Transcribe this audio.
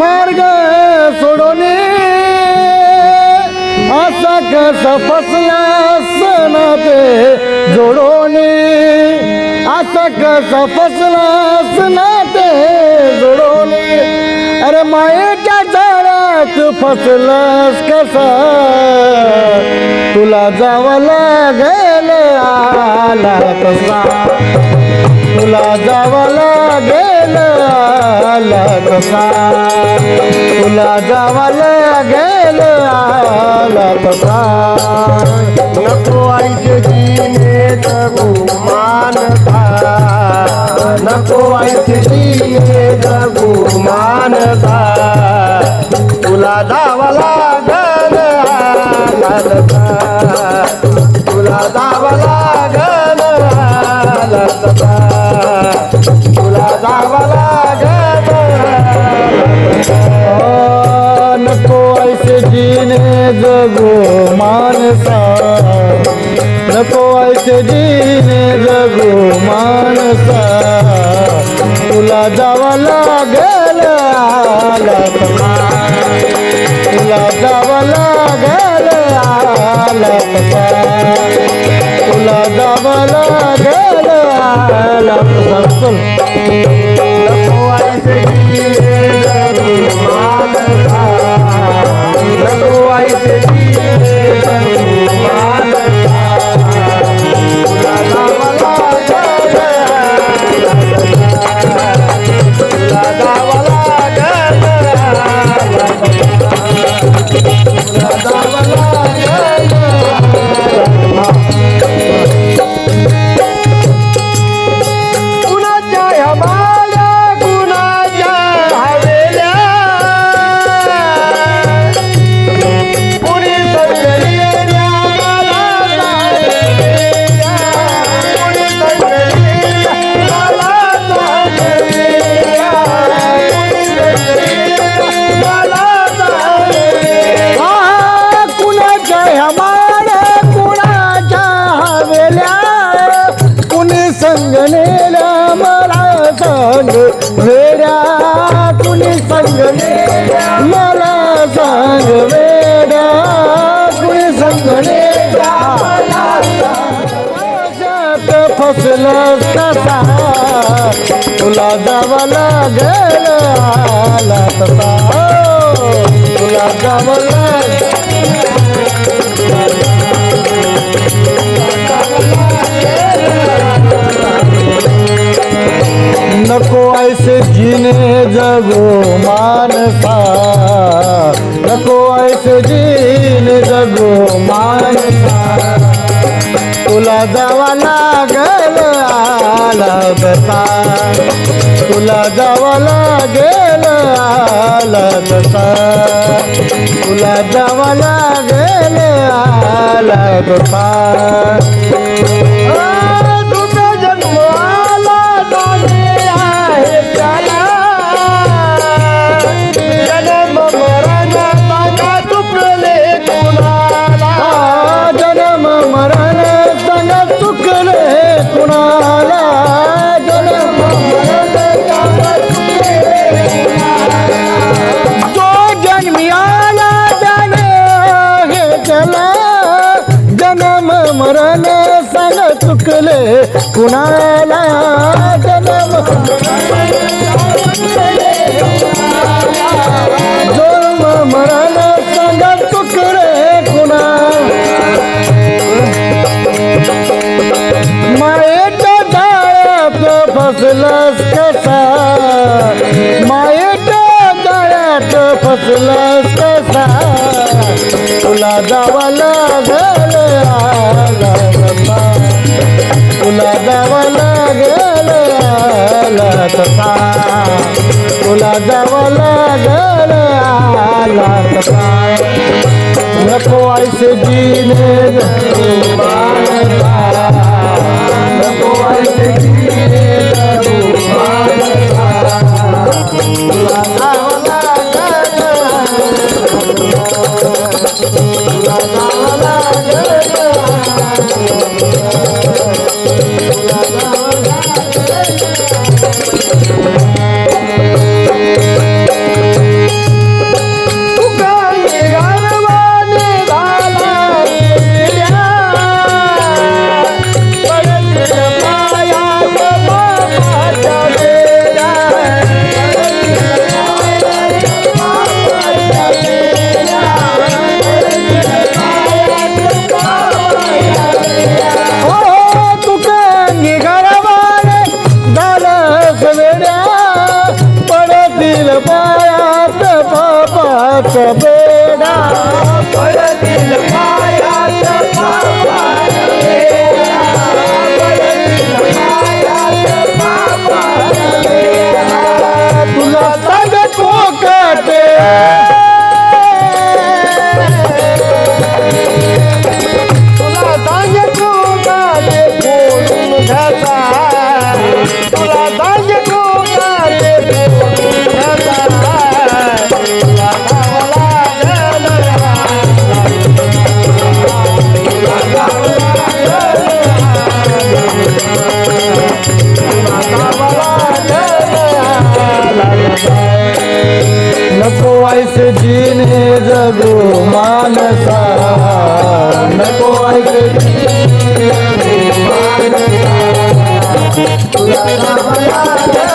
मार्ग सोडून असा कसा फसला सणा ते जोडून असा कसा फसला सणा ते जोडून अरे मायेच्या झाडात फसलास कसा? तुला जावं लागेल आला कसा तुला जावं लागेल आला कसा तुला जावं लागेल आला पसार नको आईचे जीने जगू मानता नको आईचे जीने जगू मानता तुला जावं लागेल आला कसा तुला जावं लागेल आला कसा तुला जावं नको ऐसे जीने जगू माणसा तुला जावा लागेल आला तुला जावा लागेल आला तुला जावा लागेल आला नको ऐसे जीने आला तसा तुला नको ऐसे जीने जगो मानसा। नको ऐसे जीने जगो मानसा। तुला जावा लागेल आला कसा तुला जावा लागेल आला कसा तुला जावा लागेल आला कसा फसलास कसा मायेच्या जाळ्यात फसलास कसा तुला तुला तसा तुला जवळ गळ आला तसा नको ऐसे जीने नको मायात बेड़ा ऐक जीने जगो मानसा. नको ऐक जीने जगो मानसा.